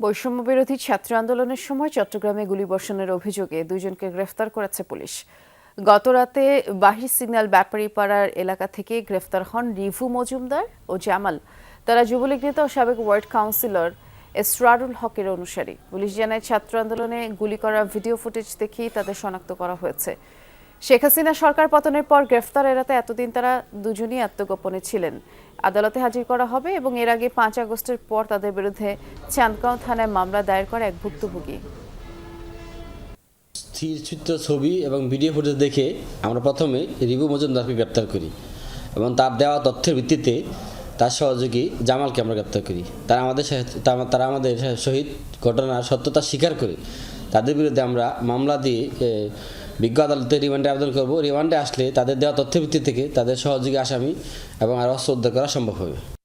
বৈষম্য বিরোধী ছাত্র আন্দোলনের সময় চট্টগ্রামে গুলিবর্ষণের অভিযোগে দুইজনকে গ্রেফতার করেছে পুলিশ। গতরাতে বাহির সিগন্যাল ব্যাপারীপাড়ার এলাকা থেকে গ্রেফতার হন রিভু মজুমদার ও জামাল। তারা যুবলীগ নেতা ও সাবেক ওয়ার্ড কাউন্সিলর এসরারুল হকের অনুসারী। পুলিশ জানায়, ছাত্র আন্দোলনে গুলি করা ভিডিও ফুটেজ দেখেই তাদের শনাক্ত করা হয়েছে। শেখ হাসিনা সরকার পতনের পর গ্রেফতার এড়াতে এতদিন তারা দুজনই আত্মগোপনে ছিলেন। আদালতে হাজির করা হবে এবং এর আগে পাঁচ আগস্টের পর তাদের বিরুদ্ধে চান্দগাঁও থানায় মামলা দায়ের করে এক ভুক্তভোগী। স্থিরচিত্র ছবি এবং ভিডিও ফুটেজ দেখে আমরা প্রথমে রিভু মজুমদারকে গ্রেপ্তার করি এবং তার দেওয়া তথ্যের ভিত্তিতে তার সহযোগী জামালকে আমরা গ্রেপ্তার করি। তারা আমাদের তারা আমাদের শহীদ ঘটনার সত্যতা স্বীকার করে। তাদের বিরুদ্ধে আমরা মামলা দিয়ে বিজ্ঞ আদালতে রিমান্ডে আবেদন করব। রিমান্ডে আসলে তাদের দেওয়া তথ্যের ভিত্তি থেকে তাদের সহযোগী আসামি এবং আর অস্ত্র উদ্ধার করা সম্ভব হবে।